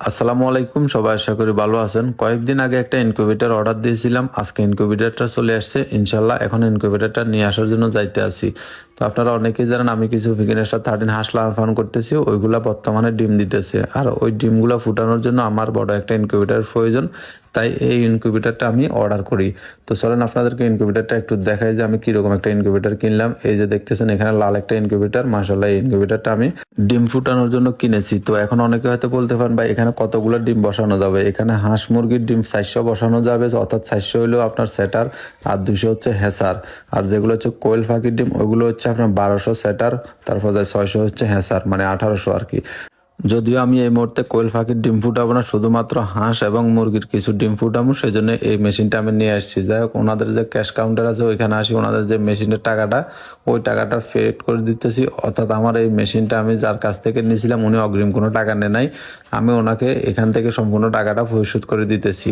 আসসালামু আলাইকুম, সবাই আশা করি ভালো আছেন। কয়েকদিন আগে একটা ইনকিউবেটার অর্ডার দিয়েছিলাম, আজকে ইনকিউবেটারটা চলে আসছে। ইনশাল্লাহ এখন ইনকিউবেটারটা নিয়ে আসার জন্য যাইতে আছি। তো আপনারা অনেকেই জানেন, আমি কিছু ফিকিনেস্টার থার্টিন হাঁস পালন করতেছি, ওইগুলা বর্তমানে ডিম দিতেছে। আর ওই ডিমগুলা ফুটানোর জন্য আমার বড় একটা ইনকিউবেটর প্রয়োজন, তাই এই ইনকিউবেটরটা আমি অর্ডার করি। তো চলেন আপনাদেরকে ইনকিউবেটরটা একটু দেখাই যে আমি কীরকম একটা ইনকিউবেটর কিনলাম। এই যে দেখতেছেন, এখানে লাল একটা ইনকিউবেটর মাসাল্লাহ এই ইনকিউবেটরটা আমি ডিম ফুটানোর জন্য কিনেছি। তো এখন অনেকে হয়তো বলতে পারেন, ভাই, এখানে কতগুলো ডিম বসানো যাবে? এখানে হাঁস মুরগির ডিম চারশো বসানো যাবে, অর্থাৎ চারশো হইলেও আপনার সেটার আর দুশো হচ্ছে হেসার আর যেগুলো হচ্ছে কোয়েল ফাঁকির ডিম, ওইগুলো হচ্ছে আপনার বারোশো সেটার তারপর যায় ছয়শো হচ্ছে হেসার মানে আঠারোশো আর কি। যদিও আমি এই মুহূর্তে কোয়েল ফাঁকির ডিম ফুটাবো না, শুধুমাত্র হাঁস এবং মুরগির কিছু ডিম ফুটাবো সেই জন্য এই মেশিনটা আমি নিয়ে আসছি। যাই হোক, ওনাদের যে ক্যাশ কাউন্টার আছে, ওইখানে আসি, ওনাদের যে মেশিনের টাকাটা, ওই টাকাটা ফেড করে দিতেছি। অর্থাৎ আমার এই মেশিনটা আমি যার কাছ থেকে নিয়েছিলাম, উনি অগ্রিম কোনো টাকা নেয় নাই। আমি ওনাকে এখান থেকে সম্পূর্ণ টাকাটা পরিশোধ করে দিতেছি।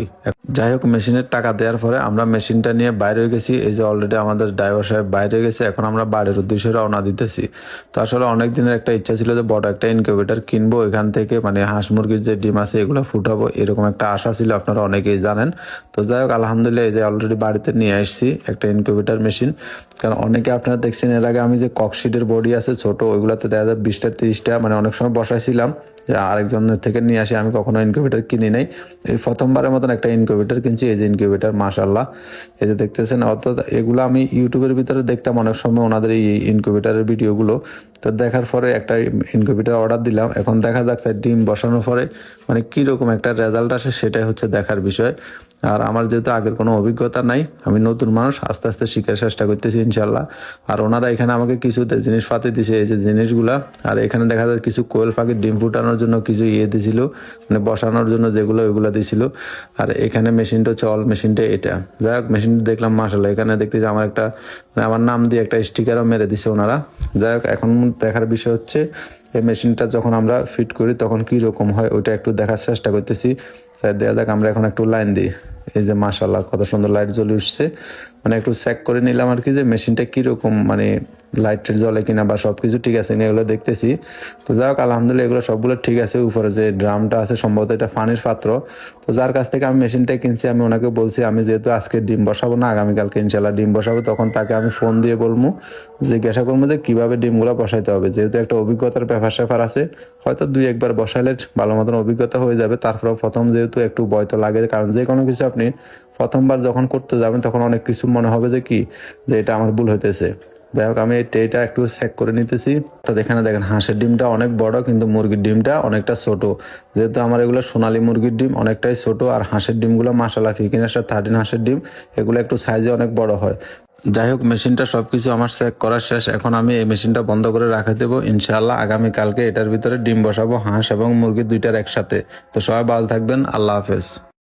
যাই হোক, মেশিনের টাকা দেওয়ার পরে আমরা মেশিনটা নিয়ে বাইরে হয়ে গেছি। এই যে অলরেডি আমাদের ড্রাইভার সাহেব বাইরে গেছে, এখন আমরা বাড়ির উদ্দেশ্যে রওনা দিতেছি। তো আসলে অনেক দিনের একটা ইচ্ছা ছিল যে বড় একটা ইনকিউবেটর কিনবো, এখান থেকে মানে হাঁস মুরগির যে ডিম আছে এগুলো ফুটাবো, এরকম একটা আশা ছিল, আপনারা অনেকেই জানেন। তো যাই হোক, আলহামদুলিল্লাহ এই যে অলরেডি বাড়িতে নিয়ে আসছি একটা ইনকিউবেটর মেশিন কারণ অনেকে আপনারা দেখছেন, এর আগে আমি যে ককশিটের বডি আছে ছোট, ওইগুলোতে দেখা যায় বিশটা, তিরিশটা মানে অনেক সময় বসাইছিলাম। যে আরেকজনের থেকে নিয়ে আসি, আমি কখনো ইনকিউবেটার কিনি নাই। এই প্রথমবারের মতন একটা ইনকিউবেটার কিনছি, এই যে ইনকিউবেটার মাশাল্লাহ এই যে দেখতেছেন, অর্থাৎ এগুলো আমি ইউটিউবের ভিতরে দেখতাম অনেক সময় ওনাদের এই ইনকিউবেটারের ভিডিওগুলো। তো দেখার পরে একটা ইনকিউবেটার অর্ডার দিলাম। এখন দেখা যাচ্ছে ডিম বসানোর পরে মানে কীরকম একটা রেজাল্ট আসে সেটাই হচ্ছে দেখার বিষয়। আর আমার যেহেতু আগের কোনো অভিজ্ঞতা নাই, আমি নতুন মানুষ, আস্তে আস্তে শিখার চেষ্টা করতেছি ইনশাল্লাহ আর ওনারা এখানে আমাকে কিছু জিনিস পাতি দিছে, এই যে জিনিসগুলা। আর এখানে দেখা যায় কিছু কোয়েল পাখির ডিম ফুটানোর জন্য কিছু ইয়ে দিছিল মানে বসানোর জন্য যেগুলো, ওইগুলো দিছিল। আর এখানে মেশিনটা হচ্ছে অল মেশিনটা এটা। যাই হোক, মেশিনটা দেখলাম মাসাল্লাহ এখানে দেখতে যে আমার একটা মানে আমার নাম দিয়ে একটা স্টিকারও মেরে দিছে ওনারা। যাই হোক, এখন দেখার বিষয় হচ্ছে, এই মেশিনটা যখন আমরা ফিট করি তখন কি রকম হয়, ওইটা একটু দেখার চেষ্টা করতেছি। স্যার দেয়া যাক, আমরা এখন একটু লাইন দিই। এই যে মাসাল্লাহ কত সুন্দর লাইট জ্বলে উঠছে। মানে একটু চেক করে নিলাম আর কি যে মেশিনটা কীরকম মানে লাইটের জ্বলে কিনা বা সব কিছু ঠিক আছে, এগুলো দেখতেছি। তো যাই হোক, আলহামদুলিল্লাহ এগুলো সবগুলো ঠিক আছে, উপরে যে ড্রামটা আছে, সম্ভবত এটা পানির পাত্র। তো যার কাছ থেকে আমি মেশিনটা কিনছি, আমি ওনাকে বলছি, আমি যেহেতু আজকে ডিম বসাবো না, আগামীকালকে ইনশাল্লাহ ডিম বসাবো, তখন তাকে আমি ফোন দিয়ে বলব জিজ্ঞাসা করব যে কীভাবে ডিমগুলো বসাইতে হবে। যেহেতু একটা অভিজ্ঞতার ব্যাপার স্যাপার আছে, হয়তো দুই একবার বসাইলে ভালো মতন অভিজ্ঞতা হয়ে যাবে। তারপরে প্রথম যেহেতু একটু ভয় তো লাগে, কারণ যে কোনো কিছু আপনি প্রথমবার যখন করতে যাবেন, তখন অনেক কিছু মনে হবে যে কি, যে এটা আমার ভুল হইতেছে। যাই হোক, আমি এই একটু চেক করে নিতেছি। তো এখানে দেখেন, হাঁসের ডিমটা অনেক বড়, কিন্তু মুরগির ডিমটা অনেকটা ছোট। যেহেতু আমার এগুলো সোনালী মুরগির ডিম, অনেকটাই ছোট, আর হাঁসের ডিমগুলো মাসালা ফিকিনাসের থার্টিন হাঁসের ডিম, এগুলো একটু সাইজে অনেক বড় হয়। যাই হোক মেশিনটা সবকিছু আমার চেক করা শেষ। এখন আমি এই মেশিনটা বন্ধ করে রাখে দেবো। ইনশাআল্লাহ আগামীকালকে এটার ভিতরে ডিম বসাবো, হাঁস এবং মুরগি দুইটার একসাথে। তো সবাই ভালো থাকবেন, আল্লাহ হাফেজ।